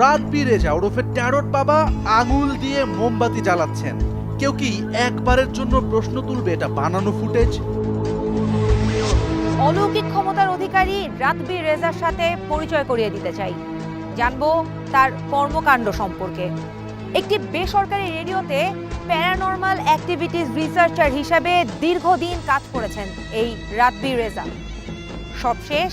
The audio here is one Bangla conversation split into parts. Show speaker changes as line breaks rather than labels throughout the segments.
রাতবি রেজা ওরফে ট্যারট বাবা আঙুল দিয়ে মোমবাতি জ্বালাচ্ছেন। কেউ কি একবারের জন্য প্রশ্ন তুলবে এটা বানানো ফুটেজ?
অলৌকিক ক্ষমতার অধিকারী রাতবীর রেজার সাথে পরিচয় করিয়ে দিতে চাই। জানব তার কর্মকাণ্ড সম্পর্কে। একটি বেসরকারি রেডিওতে প্যারানর্মাল অ্যাক্টিভিটিস রিসার্চার হিসাবে দীর্ঘদিন কাজ করেছেন এই রাতবীর রেজা। সবশেষ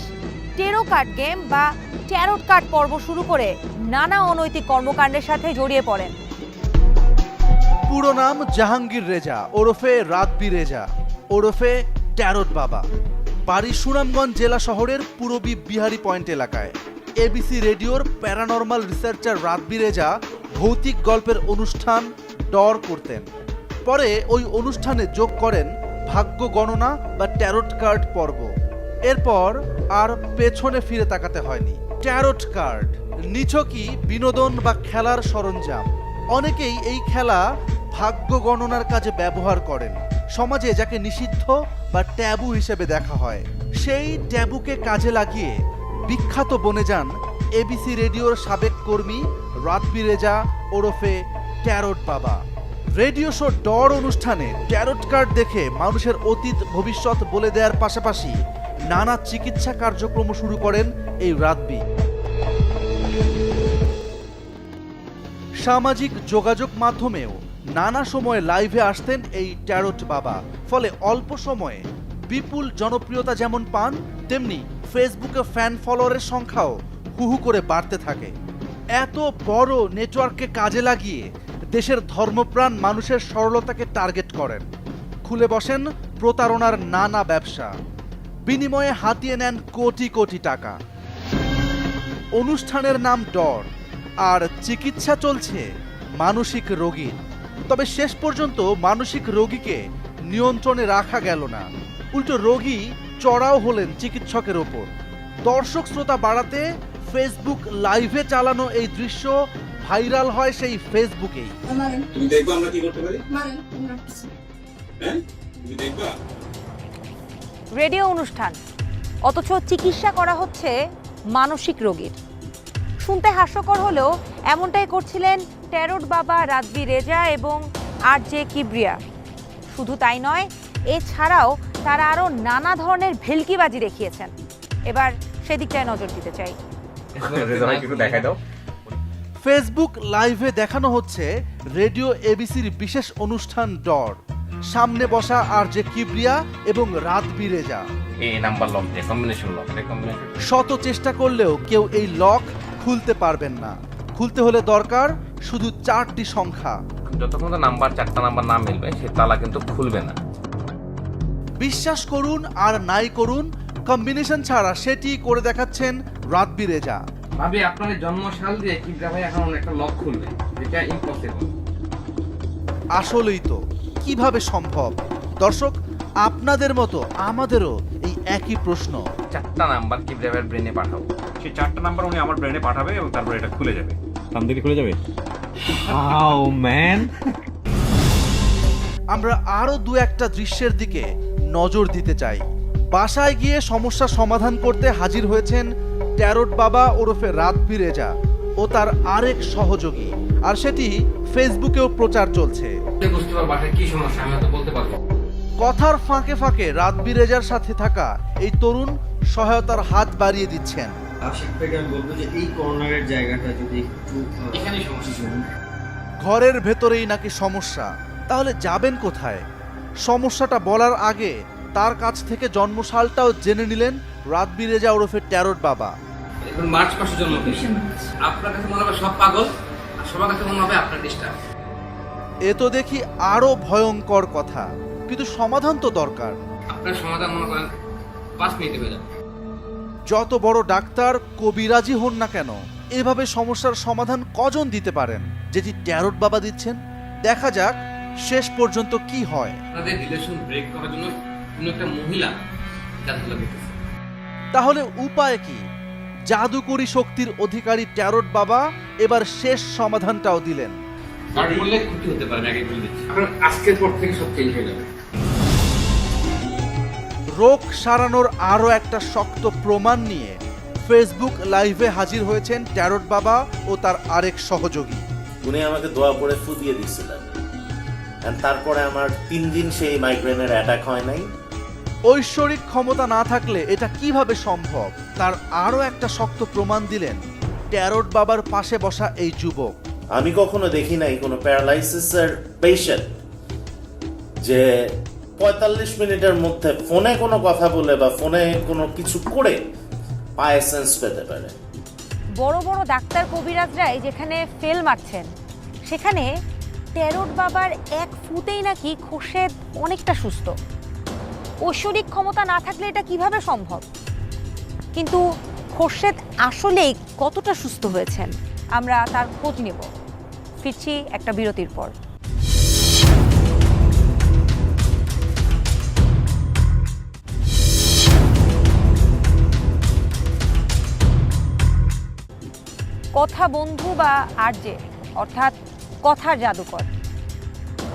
টেরো কার্ড গেম বা ট্যারোট কার্ড পর্ব শুরু করে নানা অনৈতিক কর্মকাণ্ডের সাথে জড়িয়ে পড়েন।
পুরো নাম জাহাঙ্গীর রেজা, ওরফে রাতবি রেজা, ওরফে ট্যারোট বাবা। বাড়ি সুনামগঞ্জ জেলা শহরের পূরবী বিহারি পয়েন্ট এলাকায়। এবিসি রেডিওর প্যারানর্মাল রিসার্চার রাতবি রেজা ভৌতিক গল্পের অনুষ্ঠান ডর করতেন। পরে ওই অনুষ্ঠানে যোগ করেন ভাগ্য গণনা বা ট্যারোট কার্ড পর্ব। এরপর আর পেছনে ফিরে তাকাতে হয়নি। ট্যারট কার্ড, নিছকই বিনোদন বা খেলার সরঞ্জাম। অনেকেই এই খেলা ভাগ্য গণনার কাজে ব্যবহার করেন। সমাজে যাকে নিষিদ্ধ বা ট্যাবু হিসেবে দেখা হয়। সেই ট্যাবুকে কাজে লাগিয়ে বিখ্যাত বনে যান এবিসি রেডিওর সাবেক কর্মী রাতবি রেজা ওরফে ট্যারট বাবা। রেডিও শো ডর অনুষ্ঠানে ট্যারট কার্ড দেখে মানুষের অতীত, ভবিষ্যৎ বলে দেওয়ার পাশাপাশি নানা চিকিৎসা কার্যক্রম শুরু করেন এই রাতবি। সামাজিক যোগাযোগ মাধ্যমেও নানা সময়ে লাইভে আসতেন এই ট্যারোট বাবা। ফলে অল্প সময়ে বিপুল জনপ্রিয়তা যেমন পান, তেমনি ফেসবুকে ফ্যান ফলোয়ারের সংখ্যাও হুহু করে বাড়তে থাকে। এত বড় নেটওয়ার্ককে কাজে লাগিয়ে দেশের ধর্মপ্রাণ মানুষের সরলতাকে টার্গেট করেন। খুলে বসেন প্রতারণার নানা ব্যবসা। বিনিময়ে হাতিয়ে নেন কোটি কোটি টাকা। অনুষ্ঠানের নাম ডর আর চিকিৎসা চলছে মানসিক রোগীর তবে শেষ পর্যন্ত মানসিক রোগীকে নিয়ন্ত্রণে রাখা গেল না। উল্টো রোগী চড়াও হলেন চিকিৎসকের ওপর। দর্শক শ্রোতা বাড়াতে ফেসবুক লাইভে চালানো এই দৃশ্য ভাইরাল হয় সেই ফেসবুকেই
দেখব আমরা কি করতে পারি? হ্যাঁ? দেখবা?
রেডিও অনুষ্ঠান। অথচ চিকিৎসা করা হচ্ছে মানসিক রোগীর। শুনতে হাস্যকর হলেও এমনটাই করছিলেন ট্যারট বাবা রাতবি রেজা এবং আর জে কিব্রিয়া। শুধু তাই নয় এছাড়াও তারা আরও নানা ধরনের ভেলকিবাজি দেখিয়েছেন। এবার সেদিকটায় নজর দিতে চাই।
ফেসবুক লাইভে দেখানো হচ্ছে রেডিও এবিসির বিশেষ অনুষ্ঠান ডর সামনে বসা আর যে কিবরিয়া এবং রাত বিরেজা
এই নাম্বার লক দিয়ে কম্বিনেশন লক কম্বিনেশন
শত চেষ্টা করলেও কেউ এই লক খুলতে পারবেন না। খুলতে হলে দরকার শুধু চারটি সংখ্যা।
যতক্ষণ নাম্বার চারটা নাম্বার না মিলবে সে তালা কিন্তু খুলবে না।
বিশ্বাস করুন আর নাই করুন কম্বিনেশন ছাড়া সেটি করে দেখাচ্ছেন রাতবি রেজা
ভাবি আপনার জন্মসাল দিয়ে কিবরা ভাই এখন একটা লক খুলবে যেটা ইম্পসিবল
আসলেই তো। কীভাবে সম্ভব? দর্শক আপনাদের মতো আমাদেরও এই একই প্রশ্ন।
চারটা নাম্বার কি ড্রাইভার ব্রেনে পাঠাবো
সেই চারটা নাম্বার উনি আমার ব্রেনে পাঠাবে এবং তারপর এটা খুলে যাবে।
দিলে খুলে যাবে? How man.
আমরা আরও দু একটা দৃশ্যের দিকে নজর দিতে চাই। বাসায় গিয়ে সমস্যা সমাধান করতে হাজির হয়েছেন ট্যারট বাবা ওরফে রাতবি রেজা ও তার আরেক সহযোগী। আর সেটি ফেসবুকেও প্রচার চলছে। কথার ফাঁকে ফাঁকে রাতবি রেজার সাথে থাকা এই তরুণ সহায়তার হাত বাড়িয়ে দিচ্ছেন।
আশিক ভাইকে আমি বলব যে এই কর্নারের জায়গাটা যদি একটু আহ,
এখানেই সমস্যা।
ঘরের ভেতরেই নাকি সমস্যা। তাহলে যাবেন কোথায়? সমস্যাটা বলার আগে তার কাছ থেকে জন্মসালটাও জেনে নিলেন রাতবি রেজা ওরফে ট্যারট বাবা।
মার্চ মাসে জন্ম আপনার কাছে মনে হবে সব পাগল? সবার কাছে মনে হবে আপনার ডিস্টার্ব
এ তো দেখি আরও ভয়ঙ্কর কথা। কিন্তু সমাধান তো দরকার।
আপনার সমাধান মনে করেন পাঁচ মিনিটে যাবে।
যত বড় ডাক্তার কবিরাজি হন না কেন? এভাবে সমস্যার সমাধান কজন দিতে পারেন? যেটি ট্যারট বাবা দিচ্ছেন দেখা যাক শেষ পর্যন্ত কি হয়।
আপনাদের রিলেশন ব্রেক করার জন্য কোনো একটা মহিলা
তাহলে উপায় কি? জাদুকরি শক্তির অধিকারী ট্যারট বাবা এবার শেষ সমাধানটাও দিলেন।
বাট বললে ক্ষতি হতে পারে আগে বলে দিচ্ছি। আজকের পর থেকে সব চেঞ্জ হয়ে যাবে।
রোগ সারানোর আরও একটা শক্ত প্রমাণ নিয়ে ফেসবুক লাইভে হাজির হয়েছেন ট্যারট বাবা ও তার আরেক সহযোগী।
উনি আমাকে দোয়া করে ফু দিয়ে দিছিলেন And তারপরে আমার তিন দিন সেই মাইগ্রেনের অ্যাটাক হয় নাই।
ঐশ্বরিক ক্ষমতা না থাকলে এটা কীভাবে সম্ভব? তার আরও একটা শক্ত প্রমাণ দিলেন ট্যারট বাবার পাশে বসা এই যুবক।
আমি কখনো দেখি নাই কোনো প্যারালাইসিসের পেশেন্ট যে পঁয়তাল্লিশ মিনিটের মধ্যে ফোনে কোনো কথা বলে বা ফোনে কোনো কিছু করে পায়ে সেন্স পেতে পারে।
বড় বড় ডাক্তার কবিরাজরাই যেখানে ফেল মারছেন সেখানে টেরোট বাবার এক ফুতেই নাকি খোরশেদ অনেকটা সুস্থ। ঐশ্বরিক ক্ষমতা না থাকলে এটা কীভাবে সম্ভব? কিন্তু খোরশেদ আসলেই কতটা সুস্থ হয়েছেন? আমরা তার খোঁজ নেব। ফিরছি একটা বিরতির পর। কথা বন্ধু বা আর্যে, অর্থাৎ কথার জাদুকর।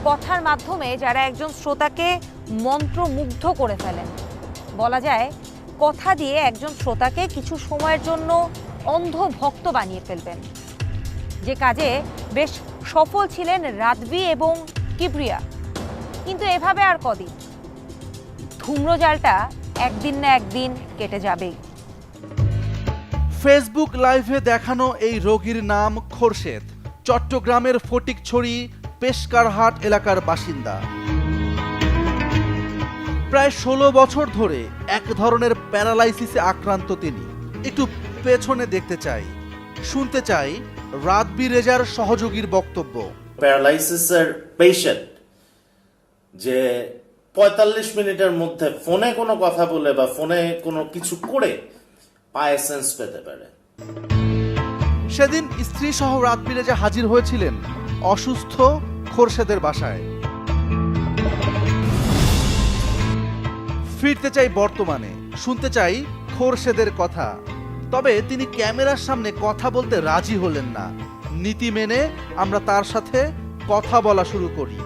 কথার মাধ্যমে যারা একজন শ্রোতাকে মন্ত্রমুগ্ধ করে ফেলেন। বলা যায়, কথা দিয়ে একজন শ্রোতাকে কিছু সময়ের জন্য অন্ধ ভক্ত বানিয়ে ফেলবেন। যে কাজে বেশ সফল ছিলেন রাদবি এবং কিবরিয়া। কিন্তু এভাবে আর কদিন? ধূম্রজালটা একদিন না একদিন কেটে যাবেই।
ফেসবুক লাইভে দেখানো এই রোগীর নাম খোরশেদ, চট্টগ্রামের ফটিকছড়ি, পেশকারহাট এলাকার বাসিন্দা। প্রায় ষোলো বছর ধরে এক ধরনের প্যারালাইসিসে আক্রান্ত তিনি। একটু পেছনে দেখতে চাই। শুনতে চাই রাতবি রেজার সহযোগীর বক্তব্য।
প্যারালাইসিসের পেশেন্ট যে পঁয়তাল্লিশ মিনিটের মধ্যে ফোনে কোনো কথা বলে বা ফোনে কোনো কিছু করে পায়ে সেন্স পেতে পারে।
সেদিন স্ত্রী সহ রাতবি রেজা হাজির হয়েছিলেন অসুস্থ খোরশেদের বাসায়। ফিরতে চাই বর্তমানে শুনতে চাই খোরশেদের কথা। তবে তিনি ক্যামেরার সামনে কথা বলতে রাজি হলেন না। নীতি মেনে আমরা তার সাথে কথা বলা শুরু করি।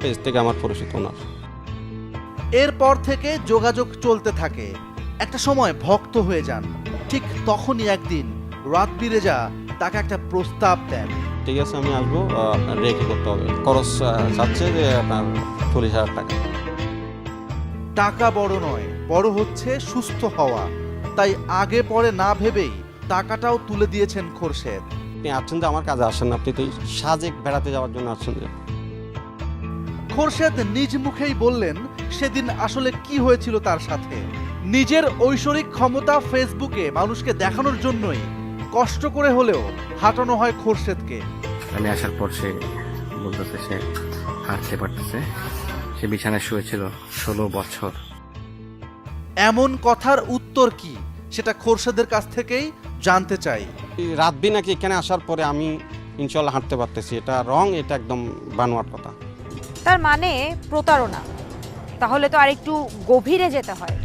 পেজ থেকে আমার পরিচিত ওনার।
এরপর থেকে যোগাযোগ চলতে থাকে। একটা সময় ভক্ত হয়ে যান। ঠিক তখনই একদিন রাতবি রেজা তাকে একটা প্রস্তাব দেন।
ঠিক আছে আমি আসব আপনার রেখে করতে হবে। খরচ চাচ্ছে যে আপনার চল্লিশ হাজার টাকা।
টাকা বড় নয় বড় হচ্ছে সুস্থ হওয়া। তাই আগে পরে না ভেবেই টাকাটাও তুলে দিয়েছেন খোরশেদ।
আপনি আসছেন যে আমার কাজে আসেন না, আপনি তো সাজেক বেড়াতে যাওয়ার জন্য আসছেন যে।
খোরশেদ নিজ মুখেই বললেন সেদিন আসলে কি হয়েছিল তার সাথে? নিজের ঐশ্বরিক ক্ষমতা ফেসবুকে মানুষকে দেখানোর জন্যই কষ্ট করে হলেও হাঁটানো হয় খোরশেদকে।
আমি আসার পর সে বলতেছে সে হাঁটতে পারতেছে। সে বিছানায় শুয়েছিল ষোলো বছর।
এমন কথার উত্তর কি সেটা খোরশেদের কাছ থেকেই জানতে চাই।
এই রাতবি নাকি এখানে আসার পরে আমি ইনশাল্লাহ হাঁটতে পারতেছি। এটা রং এটা একদম বানোয়ার কথা।
তার মানে প্রতারণা। তাহলে তো আর একটু গভীরে যেতে হয়।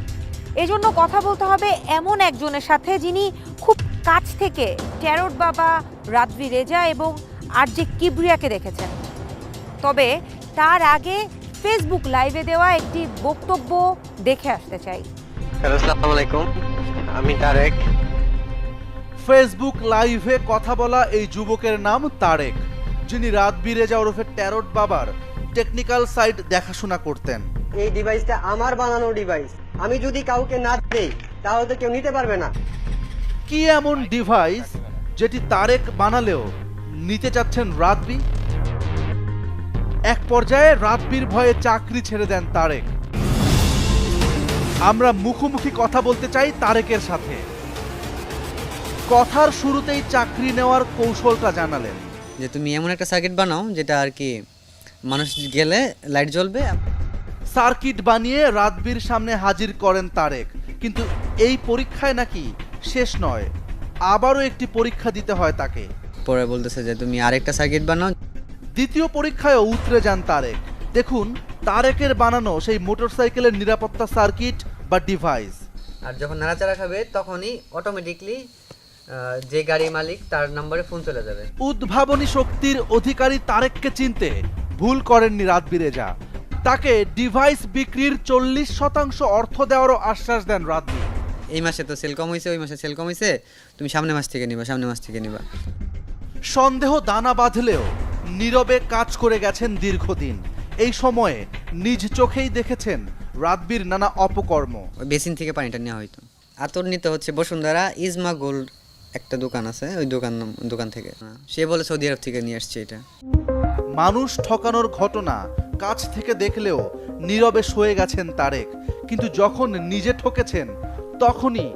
এজন্য কথা বলতে হবে এমন একজনের সাথে যিনি খুব কাছ থেকে ট্যারট বাবা রাদ্রি রেজা এবং আর যে কিবরিয়াকে দেখেছেন। তবে তার আগে ফেসবুক লাইভে দেওয়া একটি বক্তব্য দেখে আসতে চাই।
হ্যালো আসসালামু আলাইকুম। আমি তারেক।
ফেসবুক লাইভে কথা বলা এই যুবকের নাম তারেক যিনি রাত বিরেজা ওরফে ট্যারট বাবার টেকনিক্যাল সাইট দেখাশোনা করতেন।
এই ডিভাইসটা আমার বানানো ডিভাইস আমি যদি কাউকে না দেই তাহলে তো কেউ নিতে পারবে না।
কি এমন ডিভাইস যেটি তারেক বানালেও নিতে চাচ্ছেন রাতবি এক পর্যায়ে রাতবির ভয়ে চাকরি ছেড়ে দেন তারেক। আমরা মুখোমুখি কথা বলতে চাই তারেকের সাথে। কথার শুরুতেই চাকরি নেওয়ার কৌশলটা জানালেন।
যে তুমি এমন একটা সার্কিট বানাও যেটা আর কি মানুষ গেলে লাইট জ্বলবে।
সার্কিট বানিয়ে রাতবির সামনে হাজির করেন তারেক। কিন্তু এই পরীক্ষায় নাকি শেষ নয়। আবারও একটি পরীক্ষা দিতে হয় তাকে।
পরে বলতেছে যে তুমি আরেকটা সার্কিট বানাও।
দ্বিতীয় পরীক্ষায়ও উতরে যান তারেক। দেখুন তারেকের বানানো সেই মোটরসাইকেলের নিরাপত্তা সার্কিট বা ডিভাইস।
আর যখন নাড়াচাড়া খাবে তখনই অটোমেটিকলি যে গাড়ি মালিক তার নম্বরে ফোন চলে যাবে।
উদ্ভাবনী শক্তির অধিকারী তারেককে চিনতে ভুল করেননি রাতবিরেজা। তাকে ডিভাইস বিক্রির চল্লিশ শতাংশ অর্থ দেওয়ারও আশ্বাস দেন রাতবি।
এই মাসে তো সেল কম হয়েছে ওই মাসে সেল কম হয়েছে তুমি সামনে মাস থেকে নিবা সামনে মাস থেকে নিবা।
সন্দেহ দানা বাঁধলেও নীরবে কাজ করে গেছেন দীর্ঘদিন। এই সময়ে নিজ চোখেই দেখেছেন রাতবির নানা অপকর্ম।
বেসিন থেকে পানিটা নেওয়া হইতো। আতর নিতে হচ্ছে বসুন্ধরা ইজমা গোল্ড একটা দোকান আছে ওই দোকান দোকান থেকে। সে বলে সৌদি আরব থেকে নিয়ে আসছে এটা।
মানুষ ঠকানোর ঘটনা কাছ থেকে দেখলেও নীরবে সয়ে গেছেন তারেক। কিন্তু যখন নিজে ঠকেছেন তখনই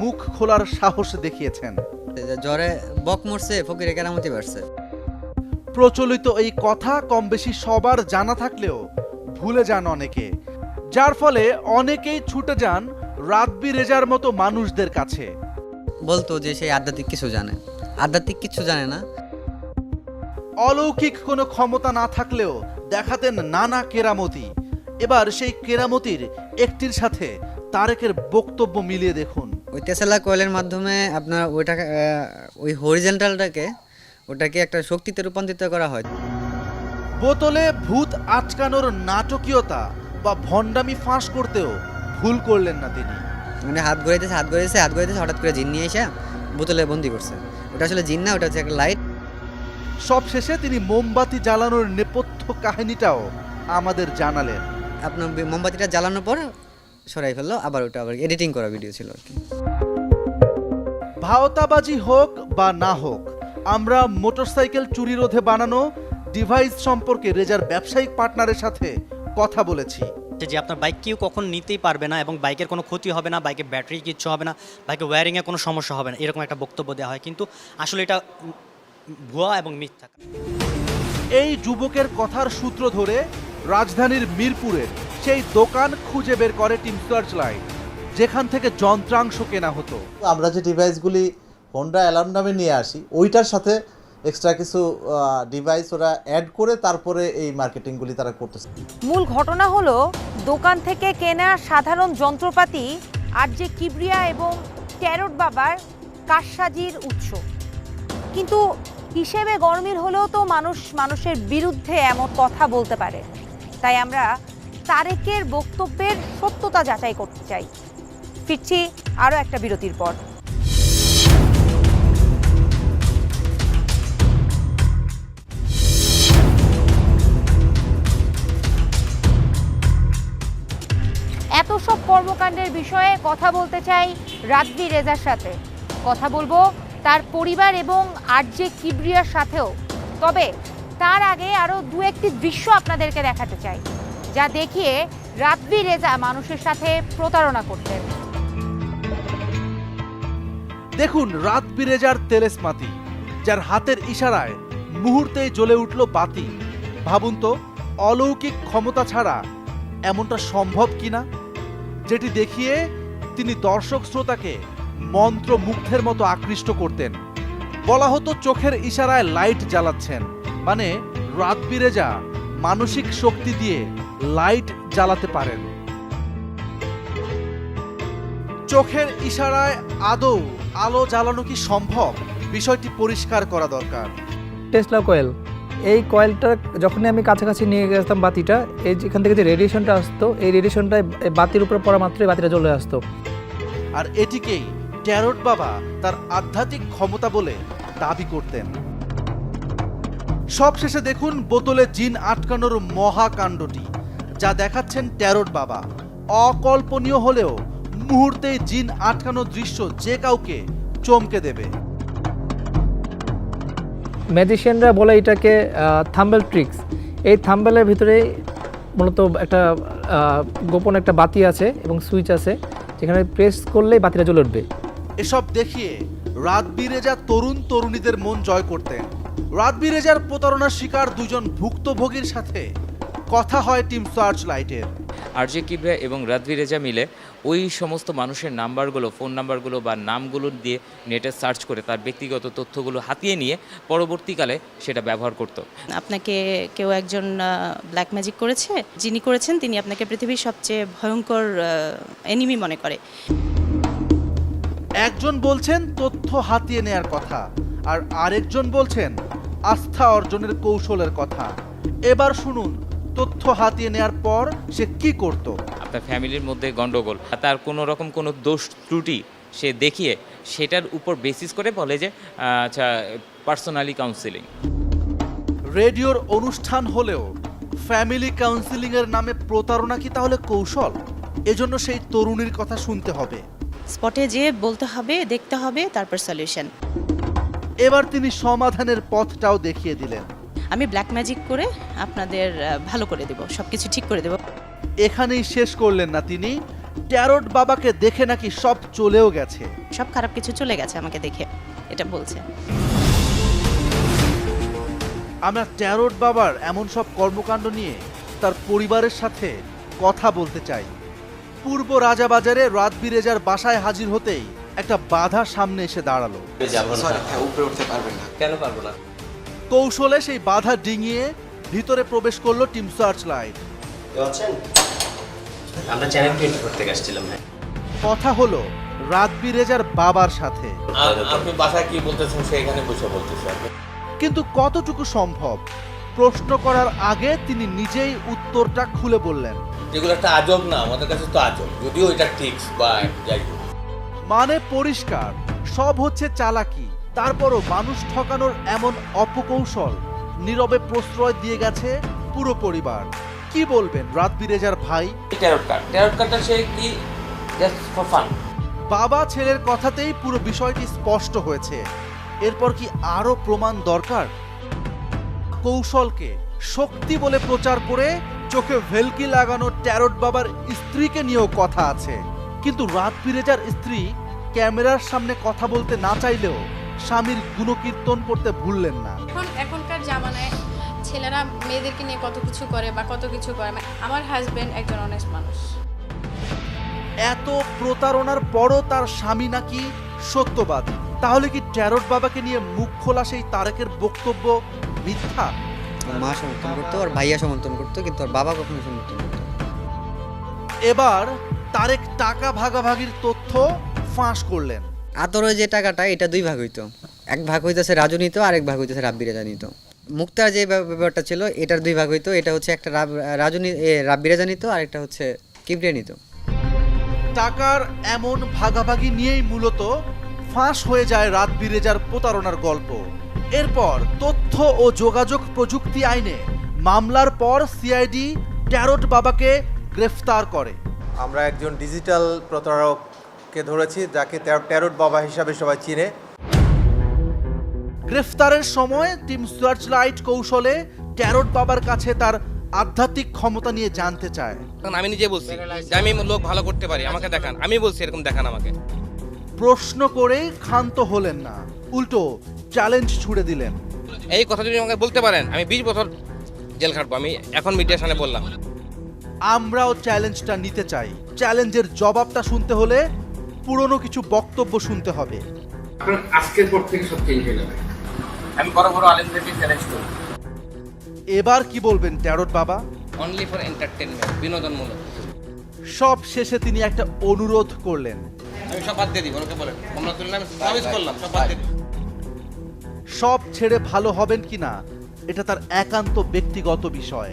মুখ খোলার সাহস দেখিয়েছেন।
জ্বরে বক মরছে ফকিরে কেরামতি বাড়ছে।
প্রচলিত এই কথা কম বেশি সবার জানা থাকলেও ভুলে যান অনেকে। যার ফলে অনেকেই ছুটে যান রাতবি রেজার মতো মানুষদের কাছে।
বলতো যে সেই আধ্যাত্মিক কিছু জানে। আধ্যাত্মিক কিছু জানে না।
অলৌকিক কোনো ক্ষমতা না থাকলেও দেখাতেন নানা কেরামতি। এবার সেই কেরামতির একটির সাথে তারেকের বক্তব্য মিলিয়ে দেখুন।
ওই তেসেলা কয়েলের মাধ্যমে আপনার ওইটাকে ওই হরিজেন্টালটাকে ওটাকে একটা শক্তিতে রূপান্তরিত করা হয়।
বোতলে ভূত আটকানোর নাটকীয়তা বা ভণ্ডামি ফাঁস করতেও ভুল করলেন না তিনি।
মানে হাত ঘুরাইতেছে হাত ঘুরাইতেছে হাত ঘুরাইতেছে হঠাৎ করে জিন নিয়ে এসে বোতলে বন্দি করছে। ওটা আসলে জিন না ওটা হচ্ছে একটা লাইট
সবশেষে তিনি মোমবাতি জ্বালানোর নেপথ্য কাহিনীটাও আমাদের জানালেন।
আপনার মোমবাতিটা জ্বালানোর পর সরাই ফেলল আবার ওটা আবার এডিটিং করা ভিডিও ছিল আর কি।
ভাওতাবাজি হোক বা না হোক আমরা মোটরসাইকেল চুরি রোধে বানানো ডিভাইস সম্পর্কে রেজার ব্যবসায়িক পার্টনারের সাথে কথা বলেছি।
যে আপনার বাইক কেউ কখন নিতেই পারবে না এবং বাইকের কোনো ক্ষতি হবে না বাইকের ব্যাটারি কিচ্ছু হবে না বাইকের ওয়্যারিংয়ে কোনো সমস্যা হবে না এরকম একটা বক্তব্য দেওয়া হয়। কিন্তু আসলে এটা ভুয়া এবং মিথ্যা।
এই যুবকের কথার সূত্র ধরে রাজধানীর মিরপুরের সেই দোকান খুঁজে বের করে টিম সার্চ লাইট যেখান থেকে যন্ত্রাংশ কেনা হতো।
আমরা যে ডিভাইসগুলি হোন্ডা অ্যালার্ম নামে নিয়ে আসি। ওইটার সাথে এক্সট্রা কিছু ডিভাইস ওরা অ্যাড করে তারপরে এই মার্কেটিংগুলি তারা করতেছে।
মূল ঘটনা হলো, দোকান থেকে কেনা সাধারণ যন্ত্রপাতি আর যে কিবরিয়া এবং ট্যারট বাবার কারসাজির উৎস। কিন্তু হিসেবে গরমিল হলেও তো মানুষ, মানুষের বিরুদ্ধে এমন কথা বলতে পারে। তাই আমরা তারেকের বক্তব্যের সত্যতা যাচাই করতে চাই। ফিরছি আরও একটা বিরতির পর। সব কর্মকাণ্ডের বিষয়ে কথা বলতে চাই রাজবি রেজার সাথে। কথা বলব তার পরিবার এবং আরজে কিবরিয়ার সাথেও। তবে তার আগে আরও দু একটি দৃশ্য আপনাদেরকে দেখাতে চাই, যা দেখিয়ে রাতবি রেজা মানুষের সাথে প্রতারণা করতেন।
দেখুন রাত বিরেজার তেলেসমাতি, যার হাতের ইশারায় মুহূর্তেই জ্বলে উঠল বাতি। ভাবুন তো, অলৌকিক ক্ষমতা ছাড়া এমনটা সম্ভব কিনা? যেটি দেখিয়ে তিনি দর্শক শ্রোতাকে মন্ত্রমুগ্ধের মতো আকৃষ্ট করতেন। বলা হতো চোখের ইশারায় লাইট জ্বালাচ্ছেন মানে রাত বিরেজা মানসিক শক্তি দিয়ে লাইট জ্বালাতে পারেন। চোখের ইশারায় আদৌ আলো জ্বালানো কি সম্ভব? বিষয়টি পরিষ্কার করা দরকার।
টেসলা কয়েল এই কয়েলটা যখনই আমি কাছাকাছি নিয়ে গেছিলাম বাতিটা, এই যেখান থেকে যে রেডিয়েশনটা আসতো, এই রেডিয়েশনটা বাতির উপরে পড়া মাত্রই বাতিটা জ্বলে আসতো।
আর এটিকেই ট্যারট বাবা তার আধ্যাত্মিক ক্ষমতা বলে দাবি করতেন। সবশেষে দেখুন বোতলে জিন আটকানোর মহাকাণ্ডটি, যা দেখাচ্ছেন ট্যারট বাবা। অকল্পনীয় হলেও মুহূর্তেই জিন আটকানো দৃশ্য যে কাউকে চমকে দেবে।
ম্যাজিশিয়ানরা বলে এটাকে থাম্বেল ট্রিক্স এই থাম্বেলের ভিতরে মূলত একটা গোপন একটা বাতি আছে এবং সুইচ আছে যেখানে প্রেস করলেই বাতিটা জ্বলে উঠবে।
এসব দেখিয়ে রাতবিরেজা তরুণ তরুণীদের মন জয় করতেন। রাতবিরেজার প্রতারণার শিকার দুজন ভুক্তভোগীর সাথে। কথা হয় টিম সার্চ লাইটের আর
আরজে কিবরা এবং রাদভি রেজা মিলে ওই সমস্ত মানুষের নাম্বারগুলো ফোন নাম্বারগুলো বা নামগুলো দিয়ে নেটে সার্চ করে তার ব্যক্তিগত তথ্যগুলো হাতিয়ে নিয়ে পরবর্তীকালে সেটা ব্যবহার করত।
আপনাকে কেউ একজন ব্ল্যাক ম্যাজিক করেছে? যিনি করেছেন তিনি আপনাকে পৃথিবীর সবচেয়ে ভয়ঙ্কর এনিমি মনে করে।
একজন বলছেন তথ্য হাতিয়ে নেয়ার কথা আর আরেকজন বলছেন আস্থা অর্জনের কৌশলের কথা। এবার শুনুন তথ্য হাতিয়ে নেয়ার পর সে কি করত?
আপনার ফ্যামিলির মধ্যে গন্ডগোল। তার কোনো রকম কোনো দোষ ত্রুটি সে দেখিয়ে সেটার উপর বেসিস করে বলে যে আচ্ছা পার্সোনালি কাউন্সিলিং
রেডিওর অনুষ্ঠান হলেও ফ্যামিলি কাউন্সিলিং এর নামে প্রতারণা কি তাহলে কৌশল? এজন্য সেই তরুণীর কথা শুনতে হবে।
স্পটে যেয়ে বলতে হবে দেখতে হবে তারপর সলিউশন
এবার তিনি সমাধানের পথটাও দেখিয়ে দিলেন।
আমি ব্ল্যাক ম্যাজিক করে আপনাদের ভালো করে দেব সব কিছু ঠিক করে দেব।
এখানেই শেষ করলেন না তিনি। ট্যারট বাবাকে দেখে নাকি সব চলেও গেছে।
সব খারাপ কিছু চলে গেছে আমাকে দেখে এটা বলছে।
আমরা ট্যারট বাবার এমন সব কর্মকাণ্ড নিয়ে তার পরিবারের সাথে কথা বলতে চাই। পূর্ব রাজাবাজারে রাত বিরেজার বাসায় হাজির হতেই একটা বাধা সামনে এসে দাঁড়াল।
উপরে উঠতে পারবেন না।
কেন পারব না?
কৌশলে সেই বাধা ডিঙিয়ে ভিতরে প্রবেশ করল টিম সার্চ লাইট
আমরা চ্যানেল টোয়েন্টি ফোর থেকে আসছিলাম হ্যাঁ।
কথা হলো রাত বিরেজার বাবার সাথে।
আপনি বাসায় কি বলতেছেন সেখানে বসে বলতেছেন
কিন্তু কতটুকু সম্ভব? প্রশ্ন করার আগে তিনি নিজেই উত্তরটা খুলে বললেন।
যেগুলো একটা আজব না আমাদের কাছে তো আজব। যদিও এটা ঠিক বা যাই হোক।
মানে পরিষ্কার সব হচ্ছে চালাকি। তারপরও মানুষ ঠকানোর এমন অপকৌশল নীরবে প্রশ্রয় দিয়ে গেছে পুরো পরিবার। কি বলবেন রাত বিরেজার ভাই?
ট্যারট কার্ড ট্যারট কার্ডটা সে কি? জাস্ট ফর ফান
বাবা ছেলের কথাতেই পুরো বিষয়টি স্পষ্ট হয়েছে। এরপর কি আরও প্রমাণ দরকার? কৌশলকে শক্তি বলে প্রচার করে চোখে ভেলকি লাগানো ট্যারট বাবার স্ত্রীকে নিয়েও কথা আছে। কিন্তু রাত বিরেজার স্ত্রী ক্যামেরার সামনে কথা বলতে না চাইলেও স্বামীর গুণকীর্তন করতে ভুললেন না।
এখন এখনকার জামানায় ছেলেরা মেয়েদেরকে নিয়ে কত কিছু করে বা কত কিছু করে মানে আমার হাজবেন্ড একজন অনেস্ট মানুষ।
এত প্রতারণার পরও তার স্বামী নাকি সত্যবাদী। তাহলে কি ট্যারট বাবাকে নিয়ে মুখ খোলা সেই তারেকের বক্তব্য মিথ্যা?
মা সমর্থন করতো আর ভাইয়া সমর্থন করতো কিন্তু আর বাবা কখনো সমর্থন করতো
এবার তারেক টাকা ভাগাভাগির তথ্য ফাঁস করলেন।
আতরে যে টাকাটা এটা দুই ভাগ হইতো। এক ভাগ হইতেছে রাজু নিত আর এক ভাগ হইতেছে রাব্বি রেজা নিত মুক্তার যে ব্যাপারটা ছিল এটার দুই ভাগ হইতো। এটা হচ্ছে একটা রাব- রাজু নি- এ, নিত আর একটা হচ্ছে কিবরিয়া নিত
টাকার এমন ভাগাভাগি নিয়েই মূলত ফাঁস হয়ে যায় রাত বিরেজার প্রতারণার গল্প। এরপর তথ্য ও যোগাযোগ প্রযুক্তি আইনে মামলার পর সিআইডি ট্যারট বাবাকে গ্রেফতার করে।
আমরা একজন ডিজিটাল প্রতারককে ধরেছি যাকে ট্যার- ট্যারট বাবা হিসাবে সবাই চিনে।
গ্রেফতারের সময় টিম সার্চ লাইট কৌশলে ট্যারট বাবার কাছে তার আধ্যাত্মিক ক্ষমতা নিয়ে জানতে চায়।
কারণ আমি নিজে বলছি যে আমি লোক ভালো করতে পারি আমাকে দেখান। আমি বলছি এরকম দেখান আমাকে।
প্রশ্ন করে ক্ষান্ত হলেন না উল্টো চ্যালেঞ্জ ছুড়ে দিলেন।
এই কথা যদি আমাকে বলতে পারেন আমি বিশ বছর জেল খাটবো আমি এখন মিডিয়ার সামনে বললাম।
আমরাও চ্যালেঞ্জটা নিতে চাই। চ্যালেঞ্জের জবাবটা শুনতে হলে পুরনো কিছু বক্তব্য শুনতে হবে।
আজকের পর থেকে সব চেঞ্জ হয়ে যাবে। আমি বড় বড় আলেমদেরকে চ্যালেঞ্জ করি
এবার কি বলবেন ট্যারট বাবা?
অনলি ফর এন্টারটেনমেন্ট বিনোদনমূলক।
সব শেষে তিনি একটা অনুরোধ করলেন।
আমি সব বাদ দিয়ে দিব ওকে বলেন। আমরা তুলনা আমি সার্ভিস করলাম সব বাদ দিয়ে
সব ছেড়ে ভালো হবেন কিনা এটা তার একান্ত ব্যক্তিগত বিষয়।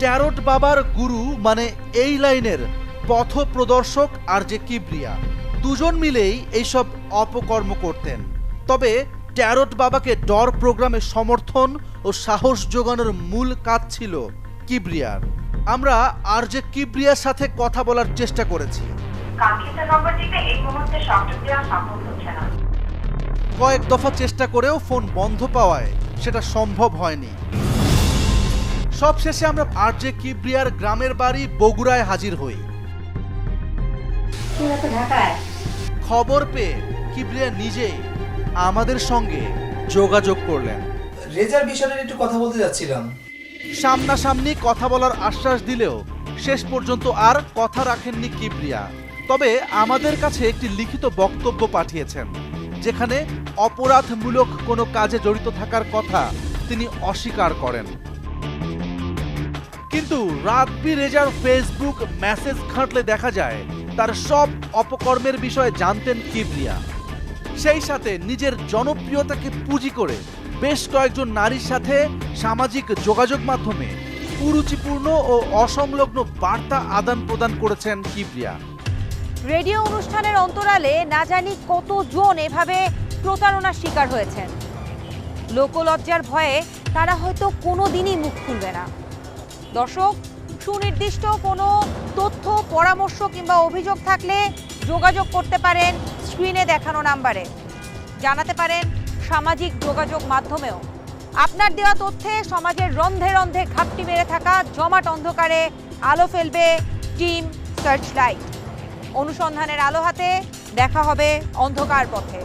ট্যারট বাবার গুরু মানে এই লাইনের পথ প্রদর্শক আর যে কিবরিয়া। দুজন মিলেই এইসব অপকর্ম করতেন। তবে ট্যারট বাবাকে ডর প্রোগ্রামে সমর্থন ও সাহস যোগানোর মূল কাজ ছিল কিবরিয়ার। আমরা আর যে কিবরিয়ার সাথে কথা বলার চেষ্টা করেছি। কয়েক দফা চেষ্টা করেও ফোন বন্ধ পাওয়ায় সেটা সম্ভব হয়নি। সবশেষে আমরা আর যে কিবরিয়ার গ্রামের বাড়ি বগুড়ায় হাজির হই। খবর পেয়ে কিবরিয়া নিজেই আমাদের সঙ্গে যোগাযোগ করলেন।
রেজার বিষয়টা নিয়ে একটু কথা বলতে যাচ্ছিলাম।
সামনাসামনি কথা বলার আশ্বাস দিলেও শেষ পর্যন্ত আর কথা রাখেননি কিবরিয়া তবে আমাদের কাছে একটি লিখিত বক্তব্য পাঠিয়েছেন যেখানে অপরাধমূলক কোনো কাজে জড়িত থাকার কথা তিনি অস্বীকার করেন। কিন্তু রাব্বি রেজার ফেসবুক মেসেজ ঘাঁটলে দেখা যায় তার সব অপকর্মের বিষয়ে জানতেন কিবরিয়া সেই সাথে নিজের জনপ্রিয়তাকে পুঁজি করে বেশ কয়েকজন নারীর সাথে সামাজিক যোগাযোগ মাধ্যমে কুরুচিপূর্ণ ও অসংলগ্ন বার্তা আদান প্রদান করেছেন কিবরিয়া।
রেডিও অনুষ্ঠানের অন্তরালে না জানি কতজন এভাবে প্রতারণার শিকার হয়েছেন। লোকলজ্জার ভয়ে তারা হয়তো কোনো দিনই মুখ খুলবে না। দর্শক, সুনির্দিষ্ট কোনো তথ্য, পরামর্শ কিংবা অভিযোগ থাকলে যোগাযোগ করতে পারেন স্ক্রিনে দেখানো নাম্বারে। জানাতে পারেন সামাজিক যোগাযোগ মাধ্যমেও। আপনার দেওয়া তথ্যে সমাজের রন্ধে রন্ধে ঘাপটি মেরে থাকা জমাট অন্ধকারে আলো ফেলবে টিম সার্চ লাইট অনুসন্ধানের আলো হাতে দেখা হবে অন্ধকার পথে।